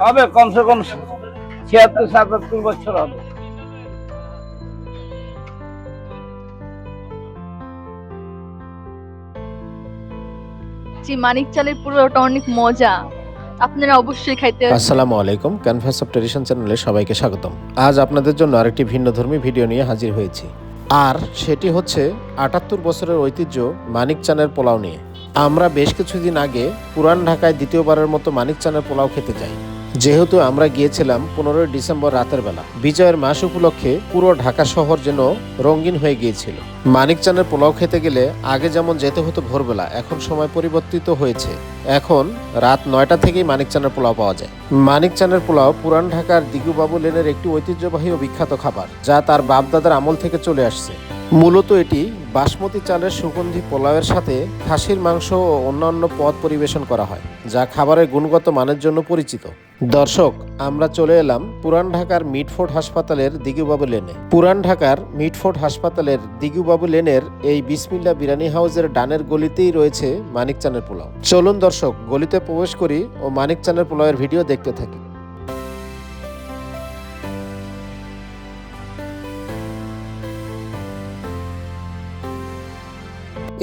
হবে কমসে কম ছিয়াত্তর সাতাত্তর বছর হবে। জি মানিক চালের পুরোটা অনেক মজা। আপনারা অবশ্যই খাইতে আসসালামু আলাইকুম ক্যানভাস অফ ট্রেডিশন চ্যানেলে সবাইকে স্বাগতম। আজ আপনাদের জন্য আরেকটি ভিন্নধর্মী ভিডিও নিয়ে হাজির হয়েছি। আর সেটি হচ্ছে আটাত্তর বছরের ঐতিহ্য মানিক চানের পোলাও নিয়ে। আমরা বেশ কিছুদিন আগে পুরান ঢাকায় দ্বিতীয়বারের মতো মানিক চানের পোলাও খেতে যাই। যেহেতু আমরা গিয়েছিলাম পনেরোই ডিসেম্বর রাতের বেলা, বিজয়ের মাস উপলক্ষে পুরো ঢাকা শহর যেন রঙিন হয়ে গিয়েছিল। মানিক চানের পোলাও খেতে গেলে আগে যেমন যেতে হতো ভোরবেলা, এখন সময় পরিবর্তিত হয়েছে। এখন রাত নয়টা থেকেই মানিক চানের পোলাও পাওয়া যায়। মানিক চানের পোলাও পুরান ঢাকার দিগুবাবু লেনের একটি ঐতিহ্যবাহী ও বিখ্যাত খাবার, যা তার বাপদাদার আমল থেকে চলে আসছে। মূলত এটি বাসমতি চালের সুগন্ধি পোলাওয়ের সাথে খাসির মাংস ও অন্যান্য পদ পরিবেশন করা হয়, যা খাবারের গুণগত মানের জন্য পরিচিত। দর্শক, আমরা চলে এলাম পুরান ঢাকার মিটফোর্ড হাসপাতালের দিগুবাবু লেনে। পুরান ঢাকার মিটফোর্ড হাসপাতালের দিগুবাবু লেনের এই বিসমিল্লা বিরানি হাউসের ডানের গলিতেই রয়েছে মানিক চানের পোলাও। চলুন দর্শক, গলিতে প্রবেশ করি ও মানিক চানের পোলাওয়ের ভিডিও দেখতে থাকি।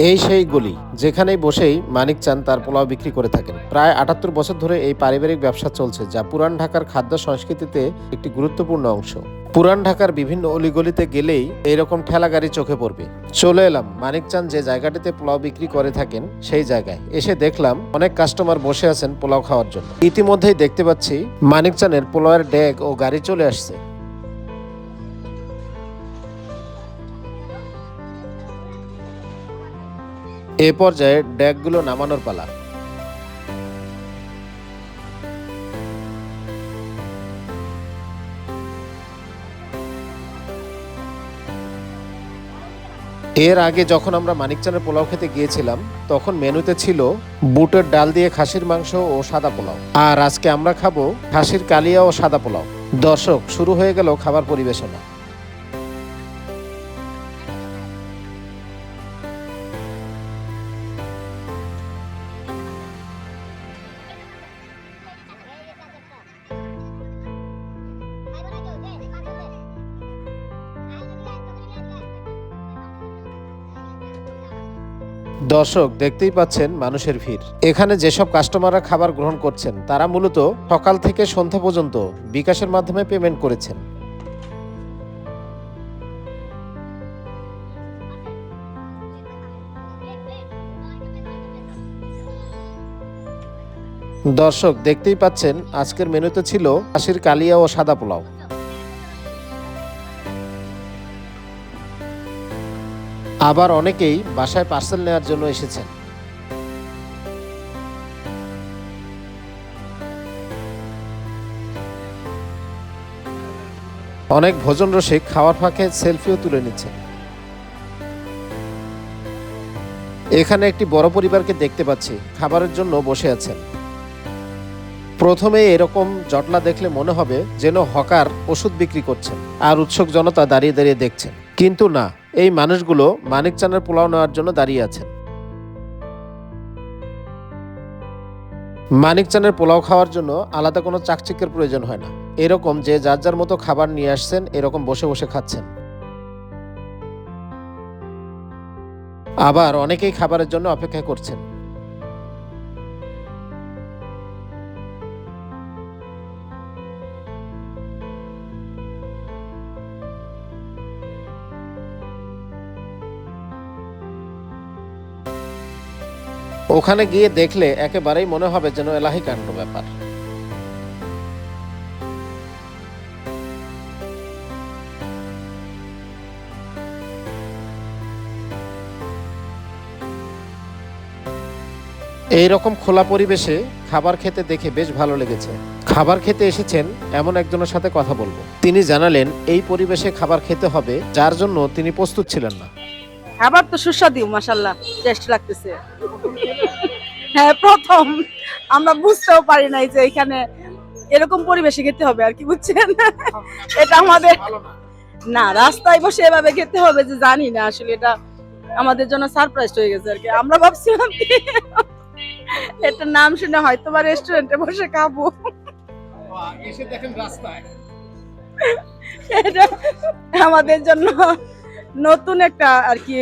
এই সেই গলি, যেখানেই বসেই মানিক চান তার পোলাও বিক্রি করে থাকেন। প্রায় আটাত্তর বছর ধরে এই পারিবারিক ব্যবসা চলছে, যা পুরান ঢাকার খাদ্য সংস্কৃতিতে একটি গুরুত্বপূর্ণ অংশ। পুরান ঢাকার বিভিন্ন অলিগলিতে গেলেই এইরকম ঠেলা গাড়ি চোখে পড়বে। চলে এলাম, মানিক চান যে জায়গাটিতে পোলাও বিক্রি করে থাকেন, সেই জায়গায়। এসে দেখলাম, অনেক কাস্টমার বসে আছেন পোলাও খাওয়ার জন্য। ইতিমধ্যেই দেখতে পাচ্ছি, মানিক চানের পোলাওয়ের ড্যাগ ও গাড়ি চলে আসছে। এ পর্যায়ে ড্যাগগুলো নামানোর পালা। এর আগে যখন আমরা মানিকচানের পোলাও খেতে গিয়েছিলাম, তখন মেনুতে ছিল বুটের ডাল দিয়ে খাসির মাংস ও সাদা পোলাও। আর আজকে আমরা খাব খাসির কালিয়া ও সাদা পোলাও। দর্শক, শুরু হয়ে গেল খাবার পরিবেশনা। দর্শক, দেখতেই পাচ্ছেন মানুষের ভিড়। এখানে যেসব কাস্টমাররা খাবার গ্রহণ করছেন, তারা মূলত সকাল থেকে সন্ধ্যা পর্যন্ত বিকাশের মাধ্যমে পেমেন্ট করেছেন। দর্শক, দেখতেই পাচ্ছেন আজকের মেনুতে ছিল আশির কালিয়া ও সাদা পোলাও। আবার অনেকেই বাসায় পার্সেল নেওয়ার জন্য এসেছেন। অনেক ভোজন রসিক খাওয়ার ফাঁকে সেলফিও তুলে নিচ্ছেন। এখানে একটি বড় পরিবারকে দেখতে পাচ্ছি, খাবারের জন্য বসে আছেন। প্রথমে এরকম জটলা দেখলে মনে হবে যেন হকার ওষুধ বিক্রি করছেন, আর উৎসুক জনতা দাঁড়িয়ে দাঁড়িয়ে দেখছেন। কিন্তু না, এই মানুষগুলো মানিক চানের পোলাও নেওয়ার জন্য দাঁড়িয়ে আছেন। মানিক চানের পোলাও খাওয়ার জন্য আলাদা কোনো চাকচিকের প্রয়োজন হয় না। এরকম যে যার যার মতো খাবার নিয়ে আসছেন, এরকম বসে বসে খাচ্ছেন। আবার অনেকেই খাবারের জন্য অপেক্ষা করছেন। ওখানে গিয়ে দেখলে একেবারেই মনে হবে যেন এলাহি কাণ্ড ব্যাপার। এই রকম খোলা পরিবেশে খাবার খেতে দেখে বেশ ভালো লেগেছে। খাবার খেতে এসেছেন এমন একজনের সাথে কথা বলব। তিনি জানালেন, এই পরিবেশে খাবার খেতে হবে, যার জন্য তিনি প্রস্তুত ছিলেন না। খাবার তো সুস্বাদু মাসাল্লাহ টেস্ট লাগতেছে। হ্যাঁ প্রথম। আমরা বুঝতেও পারি নাই যে এখানে এরকম পরিবেশে খেতে হবে আর কি বুঝছেন? এটা আমাদের না রাস্তায় বসে এভাবে খেতে হবে যে জানি না আসলে এটা আমাদের জন্য সারপ্রাইজ হয়ে গেছে আর কি। আমরা ভাবছিলাম কি এটার নাম শুনে হয়তো বা রেস্টুরেন্টে বসে খাব। এসে দেখেন রাস্তায়। এটা আমাদের জন্য নতুন একটা আর কি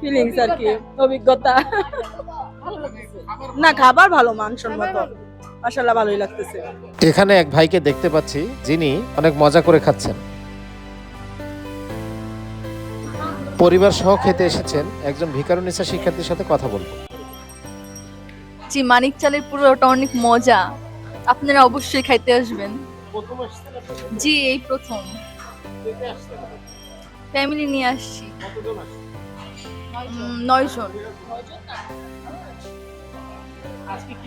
ফিলিংস আর কি অভিজ্ঞতা। না খাবার ভালো মানসম্মত মাসাল্লাহ ভালোই লাগতেছে। এখানে এক ভাইকে দেখতে পাচ্ছি যিনি অনেক মজা করে খাচ্ছেন। পরিবার সহ খেতে এসেছেন একজন ভিকারুনিসা শিক্ষার্থীর সাথে কথা বলব। জি মানিক চালের পুরোটা অনেক মজা। আপনারা অবশ্যই খাইতে আসবেন। জি এই প্রথম। ফ্যামিলি নিয়ে আসছি। নয়জন। নয় জন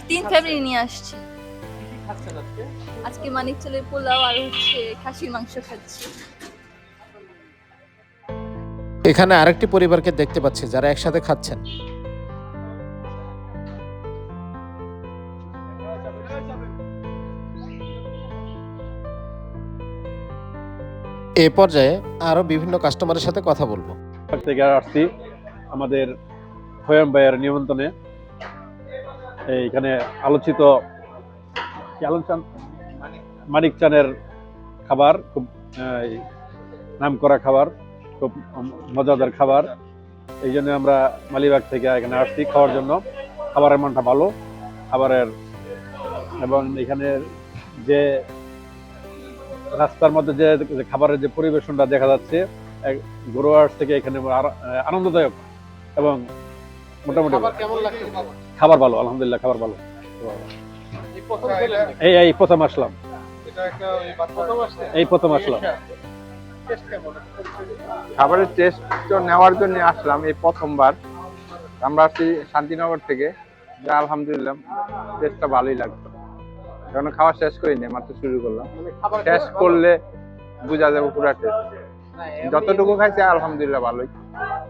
তিন ফ্যামিলি নিয়ে আসছি। আজকে? মানিক ছেলে পোলাও আর হচ্ছে খাসির মাংস খাচ্ছি। এখানে আরেকটি পরিবারকে দেখতে পাচ্ছি যারা একসাথে খাচ্ছেন। এ পর্যায়ে আরও বিভিন্ন কাস্টমারের সাথে কথা বলব। আসছি আমাদের খয়াম ভাইয়ের নিমন্ত্রণে। এইখানে আলোচিত মানিক চানের খাবার, খুব নাম করা খাবার, খুব মজাদার খাবার। এই জন্য আমরা মালিবাগ থেকে এখানে আসছি খাওয়ার জন্য। খাবারের মানটা ভালো, খাবারের, এবং এখানে যে রাস্তার মধ্যে যে খাবারের যে পরিবেশনটা দেখা যাচ্ছে ঘরোয়ার থেকে এখানে আনন্দদায়ক এবং মোটামুটি খাবার ভালো আলহামদুলিল্লাহ খাবার ভালো। এই এই প্রথম আসলাম। এই প্রথম আসলাম। খাবারের টেস্ট নেওয়ার জন্য আসলাম এই প্রথমবার। আমরা আসছি শান্তিনগর থেকে। যা আলহামদুলিল্লাহ টেস্টটা ভালোই লাগতো কারণ খাওয়া শেষ করিনি মাত্র শুরু করলাম। শেষ করলে বোঝা যাবে পুরো টেস্ট যতটুকু খাইছি আলহামদুলিল্লাহ ভালোই।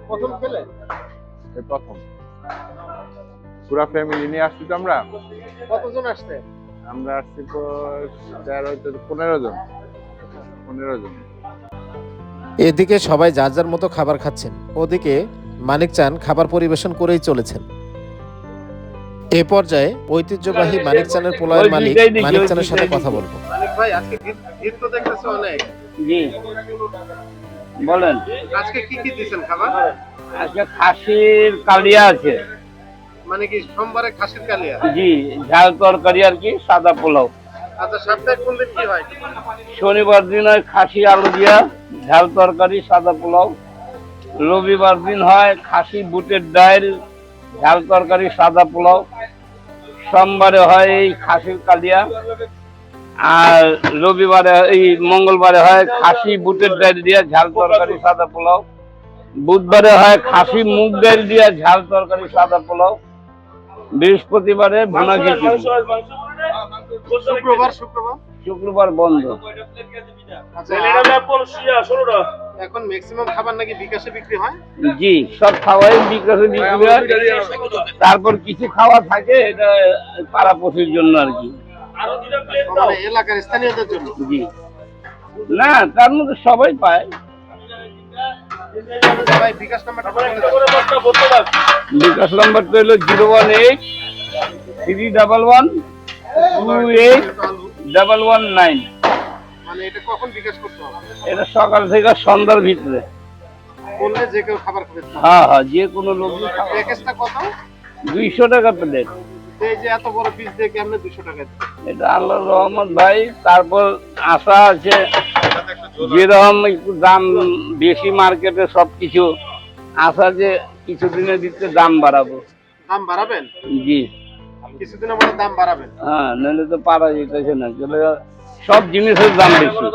প্রথম খেলে? এই প্রথম। পুরা ফ্যামিলি নিয়ে আসছি তো আমরা। কতজন আসছে? আমরা আসছি তো তেরো পনেরো জন। পনেরো জন। এদিকে সবাই যার যার মতো খাবার খাচ্ছেন ওদিকে মানিক চান খাবার পরিবেশন করেই চলেছেন। এ পর্যায়ে ঐতিহ্যবাহী মানিক চানের পোলাওয়ের মালিক মানিক চানের সাথে কথা বলব। ভাই আজকে ভিড় তো দেখতেছে অনেক। জি। বলেন। আজকে কি কি খাবার? আজকে খাসির কালিয়া আছে। মানে কি সোমবারে খাসির কালিয়া? জি ঝাল তরকারি আর কি সাদা পোলাও। আচ্ছা সপ্তাহে কোন দিন কি হয়? শনিবার দিন হয় খাসি আলু দিয়া ঝাল তরকারি সাদা পোলাও। রবিবার দিন হয় খাসি বুটের ডাল ঝাল তরকারি সাদা পোলাও। সোমবারে হয় খাসির কালিয়া, আর রবিবারে এই মঙ্গলবারে হয় খাসি বুটের ডাল দিয়া ঝাল তরকারি, সাদা পোলাও। বুধবারে হয় খাসি মুগ ডাল দিয়া ঝাল তরকারি, সাদা পোলাও। বৃহস্পতিবারে ভুনা খিচুড়ি শুক্রবার শুক্রবার। শুক্রবার বন্ধ। আচ্ছা এখন ম্যাক্সিমাম খাবার নাকি বিকাশে বিক্রি হয়? জি সব খাওয়াই বিকাশে বিক্রি হয় তারপর কিছু খাওয়া থাকে এটা পাড়া পশুর জন্য আর কি। মানে এলাকার স্থানীয়দের জন্য। জি। না তার মধ্যে সবাই পায়। বিকাশ। বিকাশ নম্বরটা হলো zero one eight three double one two eight double one nine মানে এটা কখন বিকাশ করতে হবে? এটা সকাল থেকে সন্ধ্যার ভিতরে। বললে যে কেউ খাবার খাবে। হ্যাঁ হ্যাঁ যে কোনো লোক প্যাকেজটা কত? দুইশো টাকা প্লেট। এই যে এত বড় পিস দিয়ে কেমনে দুশো টাকা এটা আল্লাহ রহমত ভাই তারপর আশা আছে যেরকম একটু দাম বেশি মার্কেটে সবকিছু আশা যে কিছুদিনের দিতে দাম বাড়াবো। দাম বাড়াবেন? জি। কিছুদিনের মধ্যে দাম বাড়াবেন। হ্যাঁ নাহলে তো পারা যেতেছে না সব জিনিসের দাম বেশি।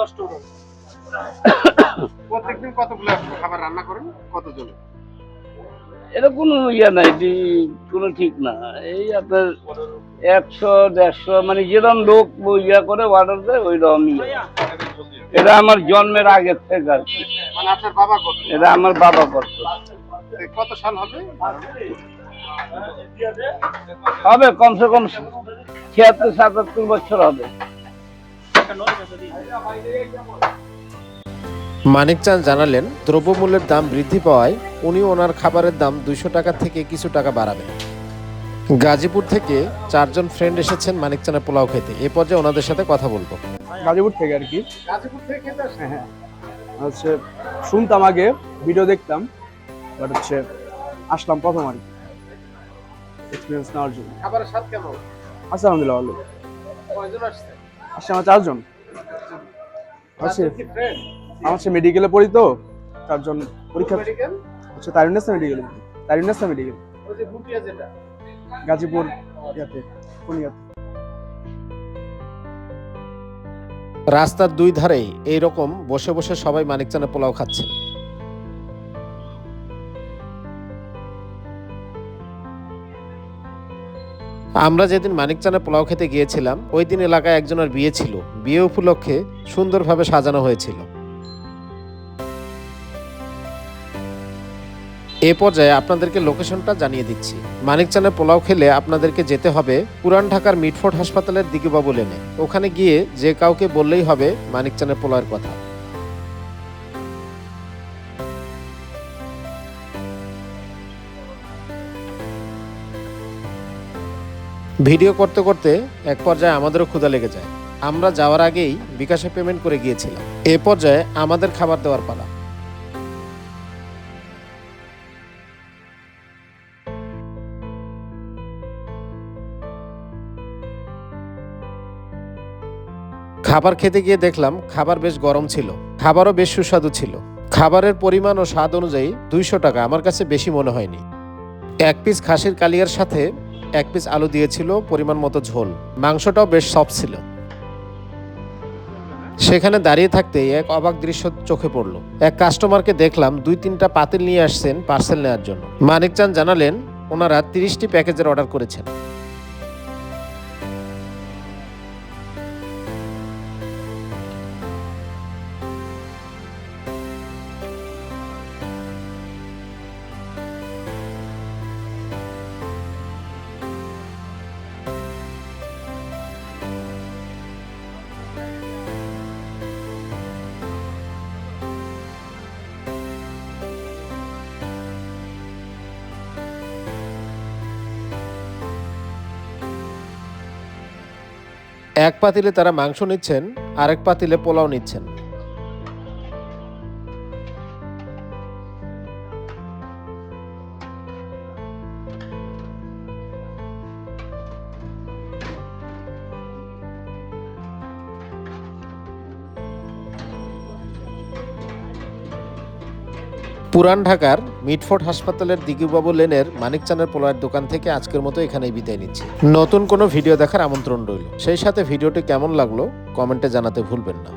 প্রত্যেকদিন কতগুলো খাবার রান্না করেন? কতজন? এটা কোনো ইয়ে নাই কোনো ঠিক না। এই আপনার একশো দেড়শো মানে যেরকম লোক ইয়া করে অর্ডার দেয় ওই রকমই এটা আমার জন্মের আগের থেকে আর কি। মানে এটা আমার বাবা করতো। কত সাল হবে? হবে কমসে কম ছিয়াত্তর সাতাত্তর বছর হবে। মানিক চান জানালেন দ্রব্যমূল্যের দাম বৃদ্ধি পাওয়ায় উনি ওনার খাবারের দাম দুইশো টাকা থেকে কিছু টাকা বাড়াবেন গাজীপুর থেকে চারজন ফ্রেন্ড এসেছেন মানিকচানের পোলাও খেতে। এ পর্যায়ে ওনাদের সাথে কথা বলব। গাজীপুর থেকে আর কি? গাজীপুর থেকে? হ্যাঁ হ্যাঁ। হচ্ছে শুনতাম আগে ভিডিও দেখতাম বাট হচ্ছে আসলাম প্রথম আর কি। এক্সপিরিয়েন্স নেওয়ার জন্য। খাবারের স্বাদ কেমন? আচ্ছা আলহামদুলিল্লাহ ভালো। কয়জন আসছে? আসছে আমার চারজন। আছে friend? আমার হচ্ছে মেডিকেলে পড়ি তো চারজন পরীক্ষা? হচ্ছে তারুণ্যস্তা মেডিকেল তারুণ্যস্তা মেডিকেল ওই যে বুটিয়া যেটা। গাজীপুর ইয়াতে কোন ইয়াতে রাস্তার দুই ধারে এই রকম বসে বসে সবাই মানিকচানের পোলাও খাচ্ছে। আমরা যেদিন মানিকচানের পোলাও খেতে গিয়েছিলাম, ওই দিন এলাকায় একজনের বিয়ে ছিল। বিয়ে উপলক্ষে সুন্দরভাবে সাজানো হয়েছিল। এ পর্যায়ে আপনাদেরকে লোকেশনটা জানিয়ে দিচ্ছি। মানিকচানের পোলাও খেলে আপনাদেরকে যেতে হবে পুরান ঢাকার মিটফোর্ড হাসপাতালের দিগিবাবু লেনে ওখানে গিয়ে যে কাউকে বললেই হবে মানিকচানের পোলাওয়ের কথা। ভিডিও করতে করতে এক পর্যায়ে আমাদেরও ক্ষুধা লেগে যায়। আমরা যাওয়ার আগেই বিকাশে পেমেন্ট করে গিয়েছিলাম। এ পর্যায়ে আমাদের খাবার দেওয়ার পালা। খাবার খেতে গিয়ে দেখলাম খাবার বেশ গরম ছিল। খাবারও বেশ সুস্বাদু ছিল। খাবারের পরিমাণ ও স্বাদ অনুযায়ী দুইশো টাকা আমার কাছে বেশি মনে হয়নি। এক পিস খাসির কালিয়ার সাথে এক পিস আলু দিয়েছিল, পরিমাণ মতো ঝোল। মাংসটাও বেশ সফট ছিল। সেখানে দাঁড়িয়ে থাকতে এক অবাক দৃশ্য চোখে পড়ল। এক কাস্টমারকে দেখলাম দুই তিনটা পাতিল নিয়ে আসছেন পার্সেল নেওয়ার জন্য। মানিকচান জানালেন, ওনারা তিরিশটি প্যাকেজের অর্ডার করেছেন। এক পাতিলে তারা মাংস নিচ্ছেন আরেক পাতিলে পোলাও নিচ্ছেন। পুরান ঢাকার মিটফোর্ড হাসপাতালের দিগুবাবু লেনের মানিকচানের পোলার দোকান থেকে আজকের মতো এখানেই বিদায় নিচ্ছি। নতুন কোনো ভিডিও দেখার আমন্ত্রণ রইল। সেই সাথে ভিডিওটি কেমন লাগল কমেন্টে জানাতে ভুলবেন না।